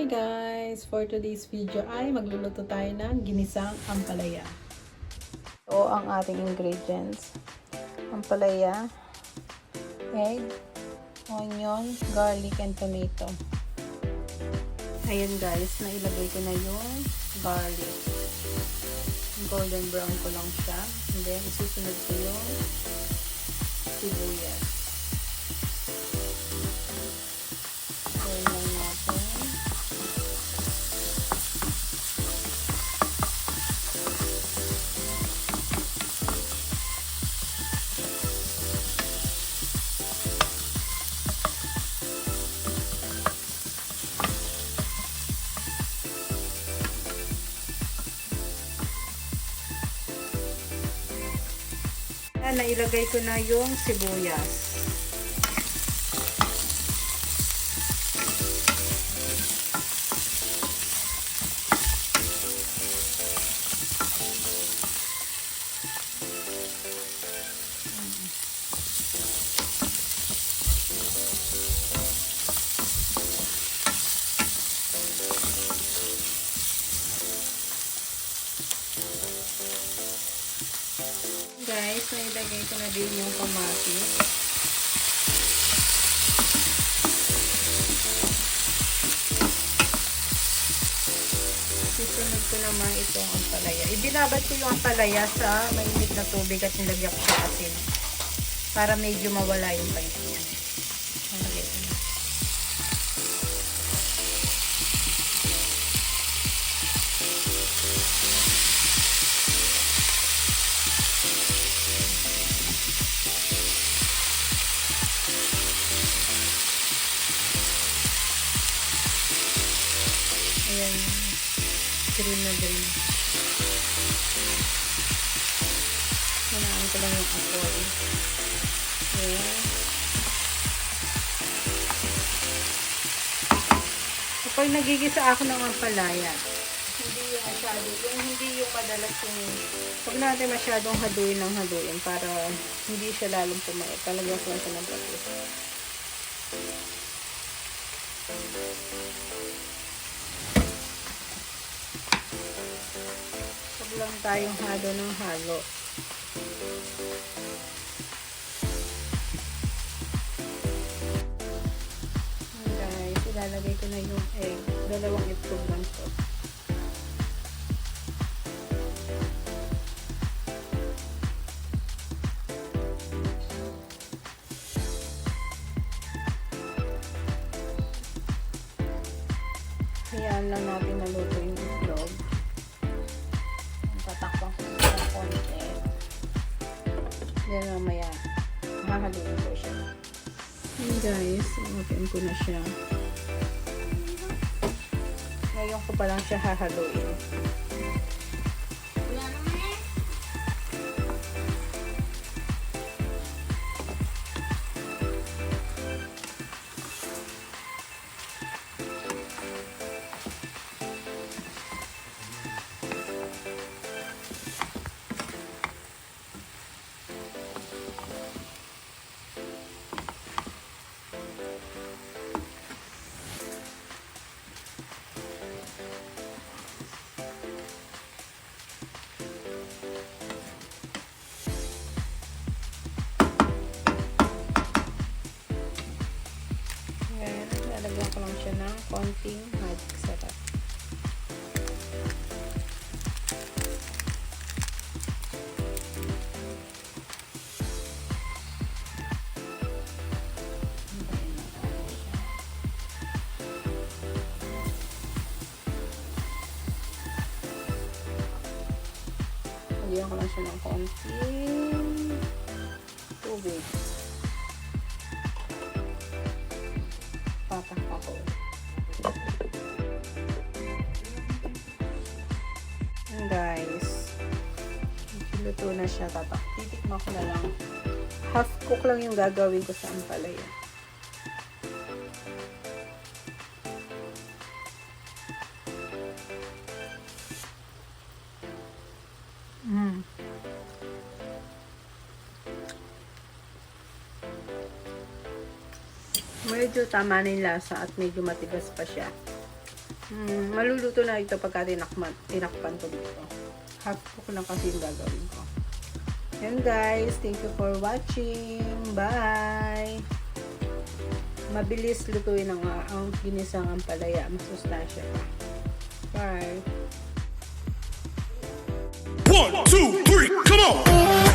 Hi guys! For today's video ay magluluto tayo ng ginisang ampalaya. So, ang ating ingredients. Ampalaya, egg, onion, garlic, and tomato. Ayan guys, nailagay ko na yung garlic. Golden brown ko lang siya. And then, isusunod ko yung sibuyas. Nailagay ko na yung sibuyas. Guys, nailagay ko na din yung kamatis. Susunod ko naman itong ampalaya. Ibinabad ko yung ampalaya sa mainit na tubig at nilagyan ko sa asin. Para medyo mawala yung bite Green na green. Manaan ko lang yung apoy. Ayan. Kapag nagigisa ako ng ampalaya, hindi yung masyado, yung hindi yung madalas yung, pag natin masyadong haduin ng haduin para hindi siya lalong pumayat. Talagang ko lang siya ng. Huwag lang tayong halo ng halo. Guys, ilalagay ko na yung egg. Dalawang itlog lang to. Hayaan lang natin naluto Then mamaya, hahaluin ko siya. Yun guys, open ko na siya. Ngayon ko pa lang siya hahaluin. Ng konting magic sarap. Lagyan ko lang siya ng konting tubig. Patak ako. Ayan guys. Luto na siya. Tatak. Titikma ko na lang. Half cook lang yung gagawin ko sa ampalaya. Mm. Medyo tama na yung lasa at medyo matigas pa siya. Hmm, maluluto na ito pagka tinakman, tinakpan ko dito. Half cook lang kasi yung gagawin ko. Yan guys, thank you for watching. Bye! Mabilis lutuin ang, ang ginisang ampalaya. Masustansya pa. Bye! One, two, three, come on!